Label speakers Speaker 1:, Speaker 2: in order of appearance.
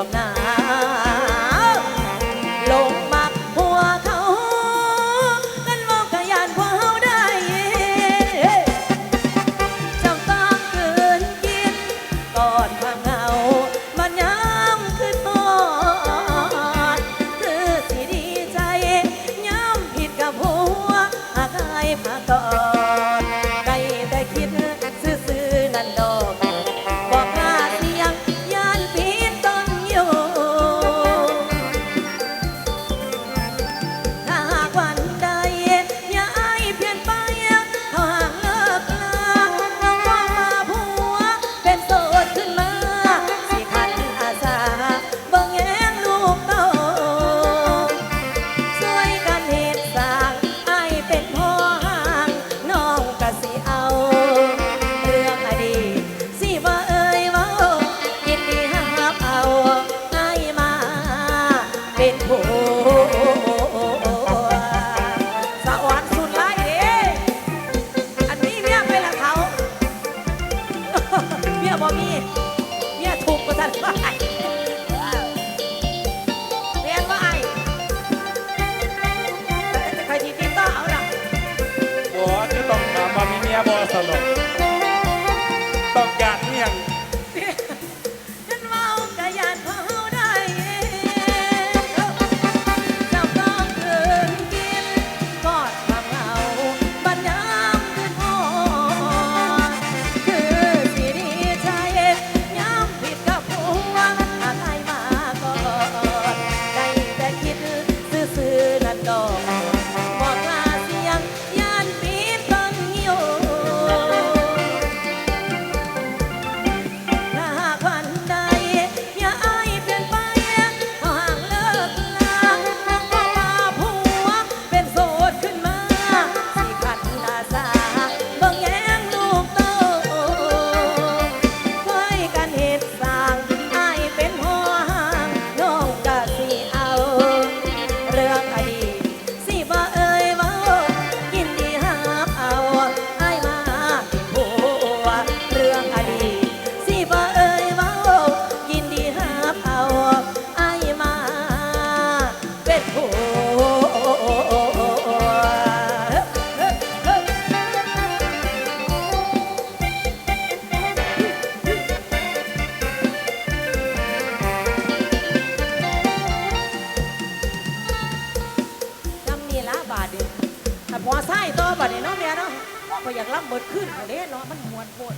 Speaker 1: อกหนา อะพออบัดนี้เนาะแม่เนาะพออยากรับเบิดขึ้นเอาเด้เนาะมันมวนโพด